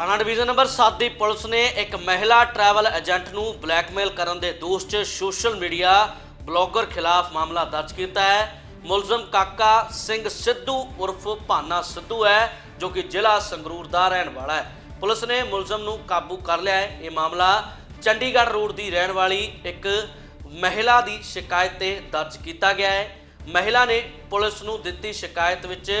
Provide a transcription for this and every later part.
ਥਾਣਾ division number 7 ਦੀ police ਨੇ ਇੱਕ ਮਹਿਲਾ ਟਰੈਵਲ ਏਜੰਟ ਨੂੰ ਬਲੈਕਮੇਲ ਕਰਨ ਦੇ ਦੋਸ਼ 'ਚ ਸੋਸ਼ਲ ਮੀਡੀਆ ਬਲੌਗਰ ਖਿਲਾਫ ਮਾਮਲਾ ਦਰਜ ਕੀਤਾ ਹੈ। ਮੁਲਜ਼ਮ ਕਾਕਾ ਸਿੰਘ ਸਿੱਧੂ ਉਰਫ ਭਾਨਾ ਸਿੱਧੂ ਹੈ, ਜੋ ਕਿ ਜ਼ਿਲ੍ਹਾ ਸੰਗਰੂਰ ਦਾ ਰਹਿਣ ਵਾਲਾ ਹੈ। ਪੁਲਿਸ ਨੇ ਮੁਲਜ਼ਮ ਨੂੰ ਕਾਬੂ ਕਰ ਲਿਆ ਹੈ। ਇਹ ਮਾਮਲਾ ਚੰਡੀਗੜ੍ਹ ਰੋਡ ਦੀ ਰਹਿਣ ਵਾਲੀ ਇੱਕ ਮਹਿਲਾ ਦੀ ਸ਼ਿਕਾਇਤ ਤੇ ਦਰਜ ਕੀਤਾ ਗਿਆ ਹੈ। ਮਹਿਲਾ ਨੇ ਪੁਲਿਸ ਨੂੰ ਦਿੱਤੀ ਸ਼ਿਕਾਇਤ ਵਿੱਚ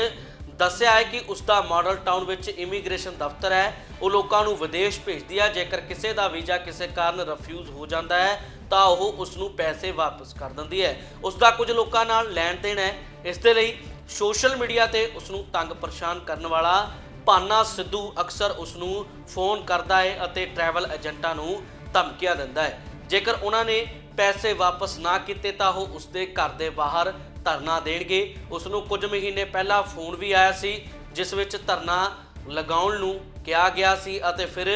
ਦੱਸਿਆ ਹੈ ਕਿ ਉਸ ਦਾ ਮਾਡਲ ਟਾਊਨ ਵਿੱਚ ਇਮੀਗ੍ਰੇਸ਼ਨ ਦਫ਼ਤਰ ਹੈ। ਉਹ ਲੋਕਾਂ ਨੂੰ ਵਿਦੇਸ਼ ਭੇਜਦੀ ਹੈ ਜੇਕਰ ਕਿਸੇ ਦਾ ਵੀਜ਼ਾ ਕਿਸੇ ਕਾਰਨ ਰਿਫਿਊਜ਼ ਹੋ ਜਾਂਦਾ ਹੈ, ਤਾਂ ਉਹ ਉਸ ਨੂੰ ਪੈਸੇ ਵਾਪਸ ਕਰ ਦਿੰਦੀ ਹੈ। ਉਸ ਦਾ ਕੁਝ ਲੋਕਾਂ ਨਾਲ ਲੈਣ ਦੇਣ ਹੈ। ਇਸ ਦੇ ਲਈ ਸੋਸ਼ਲ ਮੀਡੀਆ ਤੇ ਉਸ ਨੂੰ ਤੰਗ ਪਰੇਸ਼ਾਨ ਕਰਨ ਵਾਲਾ ਭਾਨਾ ਸਿੱਧੂ ਅਕਸਰ ਉਸ ਨੂੰ ਫੋਨ ਕਰਦਾ ਹੈ ਅਤੇ ਟਰੈਵਲ ਏਜੰਟਾਂ ਨੂੰ ਧਮਕੀਆਂ ਦਿੰਦਾ ਹੈ। ਜੇਕਰ ਉਹਨਾਂ ਨੇ ਪੈਸੇ ਵਾਪਸ ਨਾ ਕੀਤੇ ਤਾਂ ਉਹ ਉਸਦੇ ਘਰ ਦੇ ਬਾਹਰ ਧਰਨਾ ਦੇਣਗੇ। ਉਸ ਨੂੰ ਕੁਝ ਮਹੀਨੇ ਪਹਿਲਾਂ ਫੋਨ ਵੀ ਆਇਆ ਸੀ, ਜਿਸ ਵਿੱਚ ਧਰਨਾ ਲਗਾਉਣ ਨੂੰ ਕਿਹਾ ਗਿਆ ਸੀ ਅਤੇ ਫਿਰ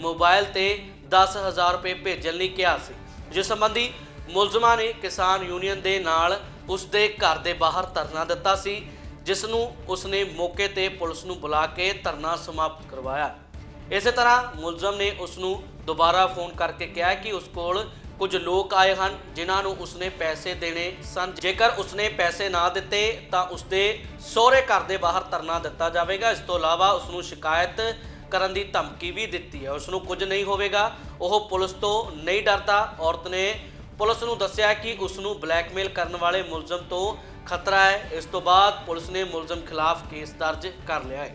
ਮੋਬਾਈਲ ਤੇ 10000 ਰੁਪਏ ਭੇਜਣ ਲਈ ਕਿਹਾ ਸੀ। ਜਿਸ ਸੰਬੰਧੀ ਮੁਲਜ਼ਮਾਂ ਨੇ ਕਿਸਾਨ ਯੂਨੀਅਨ ਦੇ ਨਾਲ ਉਸ ਦੇ ਘਰ ਦੇ ਬਾਹਰ ਧਰਨਾ ਦਿੱਤਾ ਸੀ, ਜਿਸ ਨੂੰ ਉਸਨੇ ਮੌਕੇ ਤੇ ਪੁਲਿਸ ਨੂੰ ਬੁਲਾ ਕੇ ਧਰਨਾ ਸਮਾਪਤ ਕਰਵਾਇਆ। ਇਸੇ ਤਰ੍ਹਾਂ ਮੁਲਜ਼ਮ ਨੇ ਉਸ ਨੂੰ ਦੁਬਾਰਾ ਫੋਨ ਕਰਕੇ ਕਿਹਾ ਕਿ ਉਸ ਕੋਲ ਕੁਝ ਲੋਕ ਆਏ ਹਨ, ਜਿਨ੍ਹਾਂ ਨੂੰ ਉਸਨੇ ਪੈਸੇ ਦੇਣੇ ਸਨ। ਜੇਕਰ ਉਸਨੇ ਪੈਸੇ ਨਾ ਦਿੱਤੇ, ਤਾਂ ਉਸਦੇ ਸਹੁਰੇ ਘਰ ਦੇ ਬਾਹਰ ਧਰਨਾ ਦਿੱਤਾ ਜਾਵੇਗਾ। ਇਸ ਤੋਂ ਇਲਾਵਾ ਉਸ ਨੂੰ ਸ਼ਿਕਾਇਤ ਕਰਨ ਦੀ ਧਮਕੀ ਵੀ ਦਿੱਤੀ ਹੈ। ਉਸ ਨੂੰ ਕੁਝ ਨਹੀਂ ਹੋਵੇਗਾ। ਉਹ ਪੁਲਿਸ ਤੋਂ ਨਹੀਂ ਡਰਦਾ। ਔਰਤ ਨੇ ਪੁਲਿਸ ਨੂੰ ਦੱਸਿਆ ਕਿ ਉਸ ਨੂੰ ਬਲੈਕਮੇਲ ਕਰਨ ਵਾਲੇ ਮੁਲਜ਼ਮ ਤੋਂ ਖਤਰਾ ਹੈ। ਇਸ ਤੋਂ ਬਾਅਦ ਪੁਲਿਸ ਨੇ ਮੁਲਜ਼ਮ ਖਿਲਾਫ ਕੇਸ ਦਰਜ ਕਰ ਲਿਆ ਹੈ।